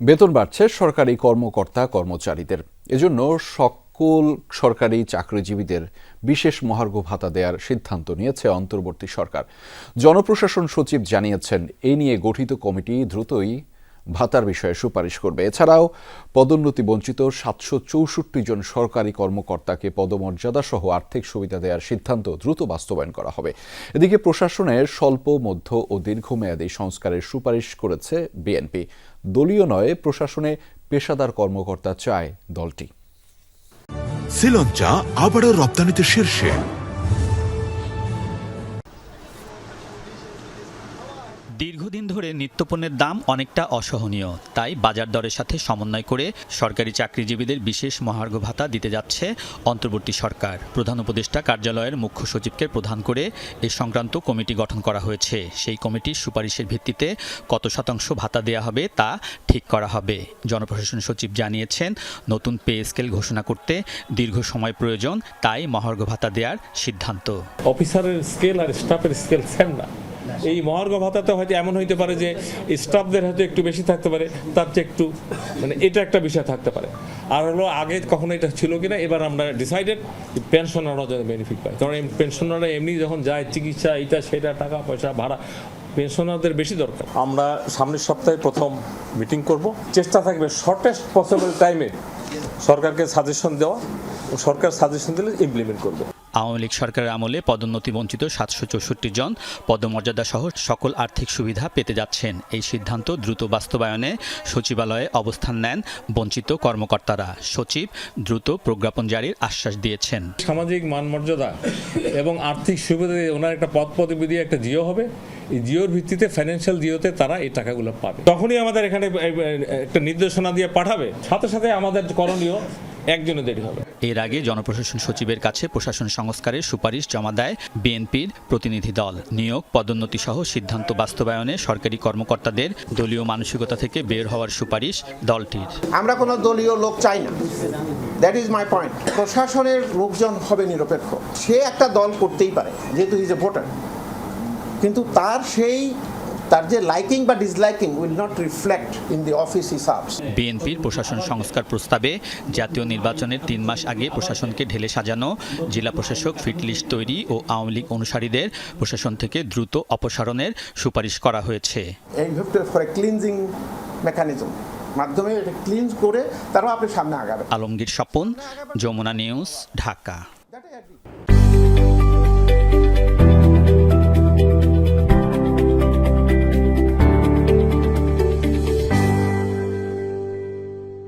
বেতন বাড়ছে সরকারি কর্মকর্তা কর্মচারীদের। এজন্য সকল সরকারি চাকরিজীবীদের বিশেষ মহার্ঘ ভাতা দেওয়ার সিদ্ধান্ত নিয়েছে অন্তর্বর্তী সরকার। জনপ্রশাসন সচিব জানিয়েছেন, এ নিয়ে গঠিত কমিটি দ্রুতই ভাতার বিষয়ে সুপারিশ করবে। এছাড়াও পদোন্নতি বঞ্চিত সাতশো চৌষট্টি জন সরকারি কর্মকর্তাকে পদমর্যাদা সহ আর্থিক সুবিধা দেওয়ার সিদ্ধান্ত দ্রুত বাস্তবায়ন করা হবে। এদিকে প্রশাসনের স্বল্প, মধ্য ও দীর্ঘমেয়াদী সংস্কারের সুপারিশ করেছে বিএনপি। দলীয় নয়, প্রশাসনে পেশাদার কর্মকর্তা চায় দলটি। শ্রীলঞ্চা আবারও রপ্তানিতে শীর্ষে। দীর্ঘদিন ধরে নিত্যপণ্যের দাম অনেকটা অসহনীয়। তাই বাজার দরের সাথে সমন্বয় করে সরকারি চাকরিজীবীদের বিশেষ মহার্ঘ ভাতা দিতে যাচ্ছে অন্তর্বর্তী সরকার। প্রধান উপদেষ্টা কার্যালয়ের মুখ্য সচিবকে প্রধান করে এ সংক্রান্ত কমিটি গঠন করা হয়েছে। সেই কমিটির সুপারিশের ভিত্তিতে কত শতাংশ ভাতা দেওয়া হবে তা ঠিক করা হবে। জনপ্রশাসন সচিব জানিয়েছেন, নতুন পে স্কেল ঘোষণা করতে দীর্ঘ সময় প্রয়োজন, তাই মহার্ঘ ভাতা দেওয়ার সিদ্ধান্ত। অফিসারের স্কেল আর স্টাফের স্কেল সেম না। এই মহার্ঘ ভাতাতে হয়তো এমন হইতে পারে যে স্টাফদের হয়তো একটু বেশি থাকতে পারে, তার চেয়ে একটু মানে এটা একটা বিষয় থাকতে পারে। আর হলো আগে কখনো এটা ছিল কিনা, এবার আমরা ডিসাইডেড পেনশনাররা যেন বেনিফিট পায়। কারণ পেনশনাররা এমনি যখন যায়, চিকিৎসা এটা সেটা, টাকা, পয়সা, ভাড়া পেনশনারদের বেশি দরকার। আমরা সামনের সপ্তাহে প্রথম মিটিং করব। চেষ্টা থাকবে শর্টেস্ট পসিবল টাইমে সরকারকে সাজেশন দেওয়া সরকার সাজেশন দিলে ইমপ্লিমেন্ট করবে। আওয়ামী লীগ সরকারের আমলে পদোন্নতি বঞ্চিত সাতশো চৌষট্টি জন। পদমর্যাদা সহ সকল আর্থিক সুবিধা পেতে যাচ্ছেন। এই সিদ্ধান্ত দ্রুত বাস্তবায়নে সচিবালয়ে অবস্থান নেন বঞ্চিত কর্মকর্তারা। সচিব দ্রুত প্রজ্ঞাপন জারির আশ্বাস দিয়েছেন। সামাজিক মানমর্যাদা এবং আর্থিক সুবিধা ওনার একটা পদ পদবি দিয়ে একটা জিও হবে। এই জিওর ভিত্তিতে ফাইন্যান্সিয়াল জিওতে তারা এই টাকাগুলো পাবে। তখনই আমাদের এখানে একটা নির্দেশনা দিয়ে পাঠাবে। সাথে সাথে আমাদের করণীয় একজনে দেরি হবে। এর আগে জনপ্রশাসন সচিবের কাছে প্রশাসন সংস্কারের সুপারিশ জমা দেয় বিএনপির প্রতিনিধি দল। নিয়োগ পদোন্নতি সহ সিদ্ধান্ত বাস্তবায়নে সরকারি কর্মকর্তাদের দলীয় মানসিকতা থেকে বের হওয়ার সুপারিশ দলটির। আমরা কোনো দলীয় লোক চাই না। দ্যাট ইজ মাই পয়েন্ট প্রশাসনের লোকজন হবে নিরপেক্ষ। সে একটা দল করতেই পারে যেহেতু ইজ এ ভোটার কিন্তু তার সেই তার যে লাইকিং বা disliking will not reflect in the office বিএনপির প্রশাসন সংস্কার প্রস্তাবে জাতীয় নির্বাচনের তিন মাস আগে প্রশাসনকে ঢেলে সাজানো জেলা প্রশাসক ফিটলিস্ট তৈরি ও আওয়ামী লীগ অনুসারীদের প্রশাসন থেকে দ্রুত অপসারণের সুপারিশ করা হয়েছে। এই ক্লিনজিং মেকানিজম মাধ্যমে এটা ক্লিনজ করে তারপর আপনি সামনে আগাবেন। আলমগীর স্বপন যমুনা নিউজ ঢাকা.